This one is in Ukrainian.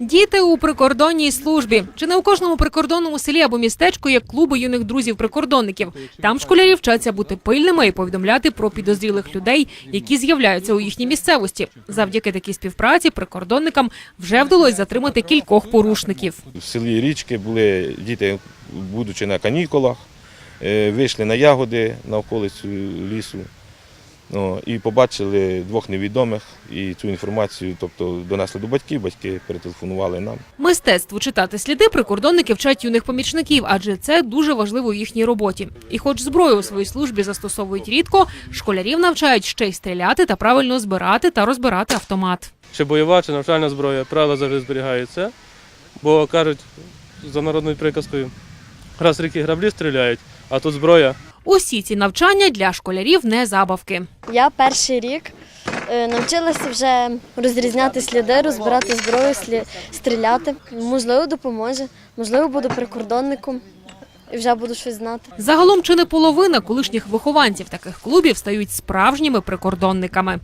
Діти у прикордонній службі. Чи не у кожному прикордонному селі або містечку є клуби юних друзів прикордонників? Там школярі вчаться бути пильними і повідомляти про підозрілих людей, які з'являються у їхній місцевості. Завдяки такій співпраці прикордонникам вже вдалося затримати кількох порушників. В селі Річки були діти, будучи на канікулах, е, вийшли на ягоди на околицю лісу ну, і побачили двох невідомих. І цю інформацію тобто, донесли до батьків, батьки перетелефонували нам. Мистецтву читати сліди прикордонники вчать юних помічників, адже це дуже важливо у їхній роботі. І, хоч зброю у своїй службі застосовують рідко, школярів навчають ще й стріляти та правильно збирати та розбирати автомат. чи бойова, чи навчальна зброя, правила завжди зберігаються. Бо кажуть за народною приказкою, раз ріки граблі стріляють, а тут зброя. Усі ці навчання для школярів не забавки. Я перший рік е, навчилася вже розрізняти сліди, розбирати зброю, стріляти. Можливо, допоможе, можливо, буду прикордонником і вже буду щось знати. Загалом чи не половина колишніх вихованців таких клубів стають справжніми прикордонниками.